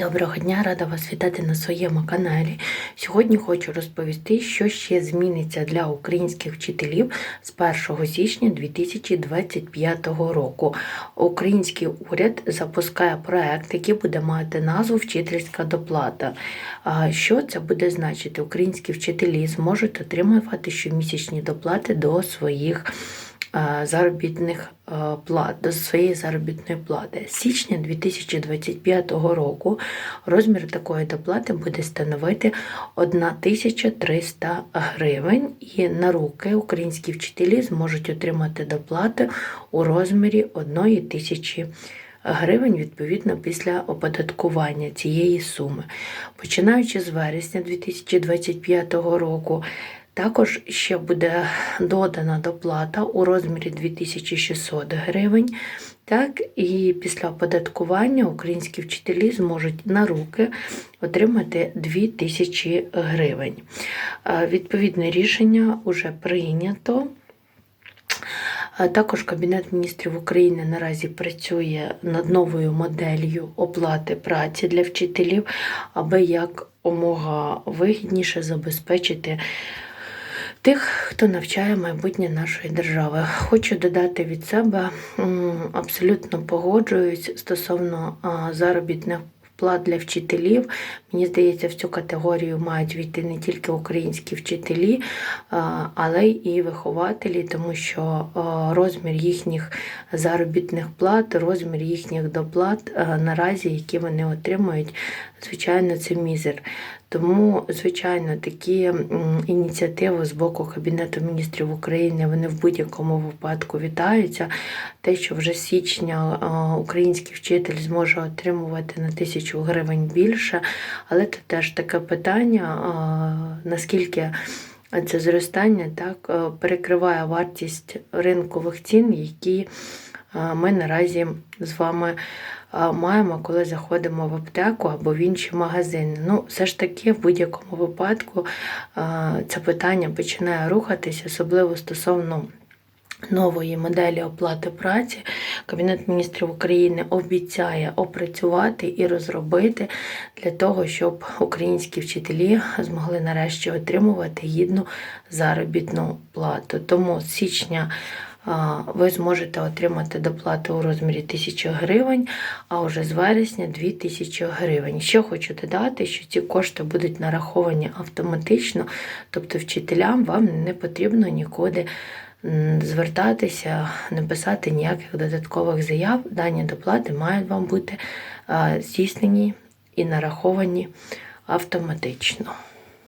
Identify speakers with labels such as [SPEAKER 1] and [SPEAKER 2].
[SPEAKER 1] Доброго дня, рада вас вітати на своєму каналі. Сьогодні хочу розповісти, що ще зміниться для українських вчителів з 1 січня 2025 року. Український уряд запускає проект, який буде мати назву Вчительська доплата. Що це буде значити? Українські вчителі зможуть отримувати щомісячні доплати до своїх заробітних е, плат, до своєї заробітної плати. З січня 2025 року розмір такої доплати буде становити 1300 гривень, і на руки українські вчителі зможуть отримати доплати у розмірі 1000 гривень відповідно після оподаткування цієї суми. Починаючи з вересня 2025 року, також ще буде додана доплата у розмірі 2600 гривень. Так, і після оподаткування українські вчителі зможуть на руки отримати 2000 гривень. Е, Відповідне рішення вже прийнято. Е, Також Кабінет міністрів України наразі працює над новою моделлю оплати праці для вчителів, аби як омога вигідніше забезпечити тих, хто навчає майбутнє нашої держави. Хочу додати від себе, абсолютно погоджуюсь стосовно заробітних плат для вчителів. Мені здається, в цю категорію мають війти не тільки українські вчителі, але і вихователі, тому що розмір їхніх заробітних плат, розмір їхніх доплат наразі, які вони отримують, звичайно, це мізер. Тому, звичайно, такі ініціативи з боку Кабінету міністрів України вони в будь-якому випадку вітаються. Те, що вже з січня український вчитель зможе отримувати на тисячу гривень більше, але це теж таке питання, наскільки це зростання так перекриває вартість ринкових цін, які ми наразі з вами маємо, коли заходимо в аптеку або в інші магазини. Ну, все ж таки, в будь-якому випадку це питання починає рухатись, особливо стосовно. Нової моделі оплати праці Кабінет міністрів України обіцяє опрацювати і розробити для того, щоб українські вчителі змогли нарешті отримувати гідну заробітну плату. Тому з січня ви зможете отримати доплату у розмірі 1000 гривень, а вже з вересня 2000 гривень. Ще хочу додати, що ці кошти будуть нараховані автоматично, тобто вчителям вам не потрібно нікуди звертатися, не писати ніяких додаткових заяв. Дані доплати мають вам бути здійснені і нараховані автоматично.